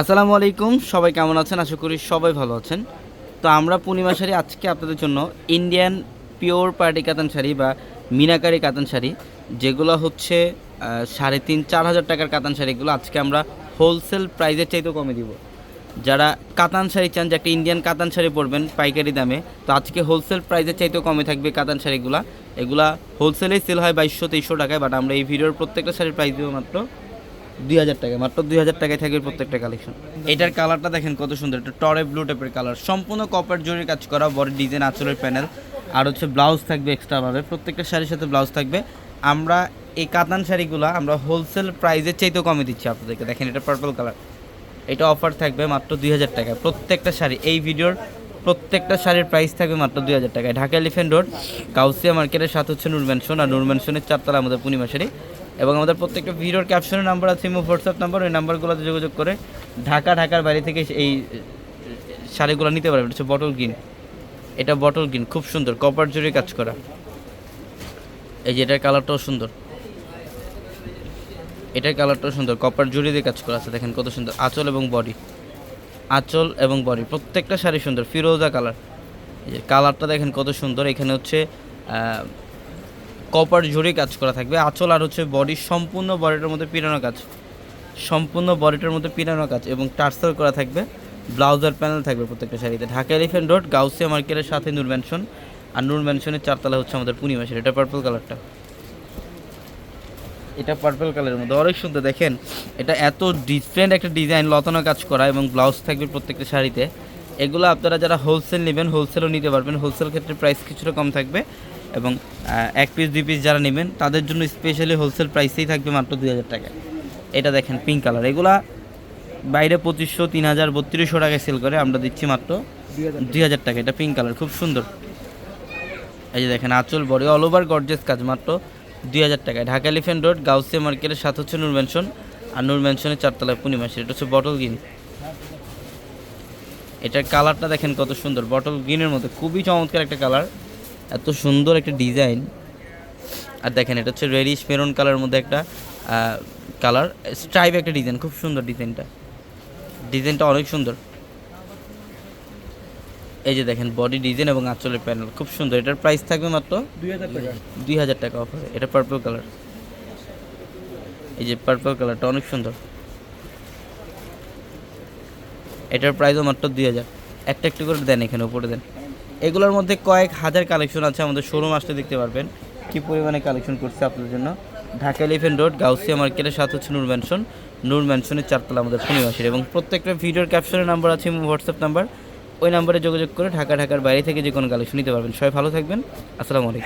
আসসালামু আলাইকুম, সবাই কেমন আছেন? আশা করি সবাই ভালো আছেন। তো আমরা পূর্ণিমা শাড়ি, আজকে আপনাদের জন্য ইন্ডিয়ান পিওর পার্টি কাতান শাড়ি বা মিনাকারি কাতান শাড়ি, যেগুলো হচ্ছে সাড়ে তিন, চার হাজার টাকার কাতান শাড়িগুলো আজকে আমরা হোলসেল প্রাইজের চাইতেও কমে দিব। যারা কাতান শাড়ি চান, যে একটা ইন্ডিয়ান কাতান শাড়ি পরবেন পাইকারি দামে, তো আজকে হোলসেল প্রাইজের চাইতেও কমে থাকবে কাতান শাড়িগুলো। এগুলা হোলসেলেই সেল হয় বাইশশো, তেইশশো টাকায় বাট আমরা এই ভিডিওর প্রত্যেকটা শাড়ির প্রাইস দেবো মাত্র দুই হাজার টাকা, মাত্র দুই হাজার টাকায় থাকবে প্রত্যেকটা কালেকশন এটার কালারটা দেখেন কত সুন্দর একটা টরে ব্লু টাইপের কালার সম্পূর্ণ কপার জরির কাজ করা, বড় ডিজাইন আঁচলের প্যানেল আর হচ্ছে ব্লাউজ থাকবে এক্সট্রাভাবে প্রত্যেকটা শাড়ির সাথে ব্লাউজ থাকবে। আমরা এই কাতান শাড়িগুলো আমরা হোলসেল প্রাইজের চাইতেও কমে দিচ্ছি আপনাদেরকে। দেখেন এটা পার্পল কালার এটা অফার থাকবে মাত্র দুই হাজার টাকা। প্রত্যেকটা শাড়ি, এই ভিডিওর প্রত্যেকটা শাড়ির প্রাইস থাকবে মাত্র দুই হাজার টাকায়। ঢাকা এলিফেন্ট রোড, কাউসিয়া মার্কেটের সাথে হচ্ছে নূর ম্যানশন আর নূর ম্যানশনের চারতলা আমাদের পূর্ণিমা শাড়ি। এবং আমাদের প্রত্যেকটা ভিডিওর ক্যাপশনের নাম্বার আছে, ইমো হোয়াটসঅ্যাপ নাম্বার ওই নাম্বারগুলোতে যোগাযোগ করে ঢাকা, ঢাকার বাইরে থেকে এই শাড়িগুলো নিতে পারবেন। হচ্ছে বটল গ্রিন এটা বটল গ্রিন খুব সুন্দর কপার জুড়ে কাজ করা। এই যে এটার কালারটাও সুন্দর। এটার কালারটাও সুন্দর কপার জুড়ি দিয়ে কাজ করা আছে, দেখেন কত সুন্দর। আঁচল এবং বডি আঁচল এবং বডি প্রত্যেকটা শাড়ি সুন্দর, ফিরোজা কালার এই যে কালারটা দেখেন কত সুন্দর, এখানে হচ্ছে কপার জুড়ে কাজ করা থাকবে। আঁচল আর হচ্ছে বডির সম্পূর্ণ বডিটার মধ্যে পিরানো কাজ। সম্পূর্ণ বডিটার মধ্যে পিরানো কাজ এবং টার্সার করা থাকবে। ব্লাউজার প্যানেল থাকবে প্রত্যেকটা শাড়িতে। ঢাকা এলিফেন্ট রোড, গাউসিয়া মার্কেটের সাথে নূর ম্যানশন আর নূর ম্যানশনের চারতলা হচ্ছে আমাদের পূর্ণিমা শাড়ি। এটা পার্পল কালারটা এটা পার্পল কালারের মধ্যে। অনেক সুন্দর, দেখেন। এটা এত ডিফারেন্ট একটা ডিজাইন লতানো কাজ করা এবং ব্লাউজ থাকবে প্রত্যেকটা শাড়িতে। এগুলো আপনারা যারা হোলসেল নেবেন হোলসেলও নিতে পারবেন। হোলসেল ক্ষেত্রে প্রাইস কিছুটা কম থাকবে। এবং এক পিস দুই পিস যারা নেবেন, তাদের জন্য স্পেশালি হোলসেল প্রাইসেই থাকবে মাত্র দুই হাজার টাকা। এটা দেখেন পিঙ্ক কালার এগুলা বাইরে পঁচিশশো, তিন হাজার, বত্রিশশো টাকায় সেল করে, আমরা দিচ্ছি মাত্র দুই হাজার টাকা। এটা পিঙ্ক কালার খুব সুন্দর। এই যে দেখেন, আঁচল বড়ি অল ওভার গর্জেস কাজ, মাত্র দুই হাজার টাকায় ঢাকা এলিফেন্ট রোড গাউসিয়া মার্কেটের সাথে হচ্ছে নূর ম্যানশন আর নূর ম্যানশনের চারতলায় পূর্ণিমাসের এটা হচ্ছে বটল গ্রিন এটার কালারটা দেখেন কত সুন্দর। বটল গ্রিনের মধ্যে খুবই চমৎকার একটা কালার এত সুন্দর একটা ডিজাইন। আর দেখেন এটা হচ্ছে রেডিশ মেরুন কালারের মধ্যে একটা কালার স্ট্রাইপ একটা ডিজাইন খুব সুন্দর ডিজাইনটা। ডিজাইনটা অনেক সুন্দর। এই যে দেখেন বডি ডিজাইন এবং আঁচলের প্যানেল খুব সুন্দর। এটার প্রাইস থাকবে মাত্র দুই হাজার টাকা। দুই হাজার টাকা অফারে এটা পার্পল কালার এই যে পার্পল কালারটা অনেক সুন্দর। এটার প্রাইসও মাত্র দুই হাজার। একটা একটু করে দেন এখানে উপরে দেন। এগুলোর মধ্যে কয়েক হাজার কালেকশন আছে আমাদের শোরুম আসলে দেখতে পারবেন। কী পরিমাণে কালেকশন করছে আপনাদের জন্য? ঢাকা এলিফেন্ট রোড গাউসিয়া মার্কেটের সাথে হচ্ছে নূর ম্যানশন নূর ম্যানশনের চারতলা আমাদের পূর্ণিমাসের এবং প্রত্যেকটা ভিডিওর ক্যাপশনের নাম্বার আছে হোয়াটসঅ্যাপ নাম্বার ওই নাম্বারে যোগাযোগ করে ঢাকা, ঢাকার বাইরে থেকে যে কোনো কালেকশন নিতে পারবেন। সবাই ভালো থাকবেন। আসসালামু আলাইকুম।